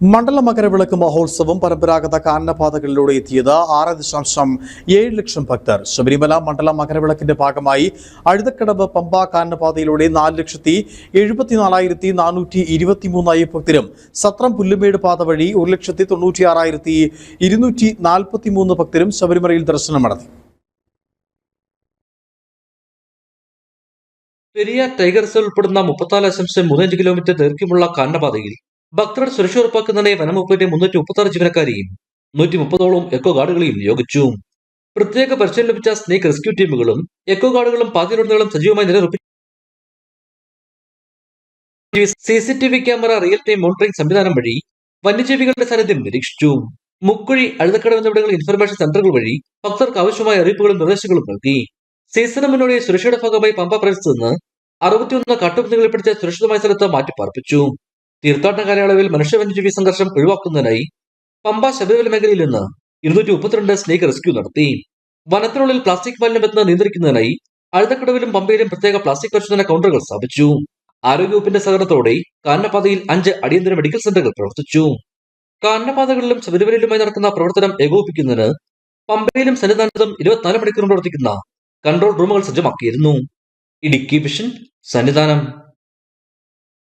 മണ്ഡല മകരവിളക്ക് മഹോത്സവം പരമ്പരാഗത കാനനപാതകളിലൂടെ എത്തിയത് ആറ് ദശാംശം ഏഴ് ലക്ഷം ഭക്തർ. ശബരിമല മണ്ഡല മകരവിളക്കിന്റെ ഭാഗമായി അഴുതക്കടവ് പമ്പ കാനനപാതയിലൂടെ നാല് ലക്ഷത്തി എഴുപത്തിനാലായിരത്തി നാനൂറ്റി ഇരുപത്തിമൂന്നായി ഭക്തരും സത്രം പുല്ലുമേട് പാത വഴി ഒരു ലക്ഷത്തി തൊണ്ണൂറ്റി ആറായിരത്തി ഇരുന്നൂറ്റി നാൽപ്പത്തിമൂന്ന് ഭക്തരും ശബരിമലയിൽ ദർശനം നടത്തി. പെരിയ ടൈഗർ റിസർവ് ഉൾപ്പെടുന്ന മുപ്പത്തിനാല് ദശാംശം മൂന്നഞ്ച് കിലോമീറ്റർ ദൈർഘ്യമുള്ള കാനനപാതയിൽ ഭക്തരുടെ സുരക്ഷ ഉറപ്പാക്കുന്നതിനായി വനംവകുപ്പിന്റെ മുന്നൂറ്റി മുപ്പത്തി ആറ് ജീവനക്കാരെയും നൂറ്റി മുപ്പതോളം എക്കോ ഗാർഡുകളെയും നിയോഗിച്ചു. പ്രത്യേക പരിശീലനം ലഭിച്ച സ്നേക് റെസ്ക്യൂ ടീമുകളും എക്കോ ഗാർഡുകളും പാതിരുന്നുകളും സജീവമായി നിലനിർപ്പിച്ചു C C T V camera real time monitoring സംവിധാനം വഴി വന്യജീവികളുടെ സാന്നിധ്യം നിരീക്ഷിച്ചു. മുക്കുഴി അഴുതക്കടവ് എന്നിവിടങ്ങളിൽ ഇൻഫർമേഷൻ സെന്ററുകൾ വഴി ഭക്തർക്ക് ആവശ്യമായ അറിയിപ്പുകളും നിർദ്ദേശങ്ങളും നൽകി. സീസണ മുന്നോടിയെ സുരക്ഷയുടെ ഭാഗമായി പമ്പ പ്രദേശത്ത് നിന്ന് അറുപത്തിയൊന്ന് കാട്ടുപന്നികളെ പിടിച്ച സുരക്ഷിതമായ സ്ഥലത്ത് മാറ്റിപ്പാർപ്പിച്ചു. തീർത്ഥാടന കാലയളവിൽ മനുഷ്യ വന്യജീവി സംഘർഷം ഒഴിവാക്കുന്നതിനായി പമ്പ ശബരിമല മേഖലയിൽ നിന്ന് ഇരുന്നൂറ്റി മുപ്പത്തിരണ്ട് സ്നേക് റെസ്ക്യൂ നടത്തി. വനത്തിനുള്ളിൽ പ്ലാസ്റ്റിക് മാലിന്യം എത്തുന്നത് നിയന്ത്രിക്കുന്നതിനായി അഴുതക്കടവിലും പമ്പയിലും പ്രത്യേക പ്ലാസ്റ്റിക് പരിശോധന കൗണ്ടറുകൾ സ്ഥാപിച്ചു. ആരോഗ്യവകുപ്പിന്റെ സഹകരണത്തോടെ കാനനപാതയിൽ അഞ്ച് അടിയന്തര മെഡിക്കൽ സെന്ററുകൾ പ്രവർത്തിച്ചു. കാനനപാതകളിലും ശബരിമലയിലുമായി നടക്കുന്ന പ്രവർത്തനം ഏകോപിപ്പിക്കുന്നതിന് പമ്പയിലും സന്നിധാനത്തും ഇരുപത്തിനാല് മണിക്കൂർ പ്രവർത്തിക്കുന്ന കൺട്രോൾ റൂമുകൾ സജ്ജമാക്കിയിരുന്നു. ഇടുക്കി വിഷൻ സന്നിധാനം.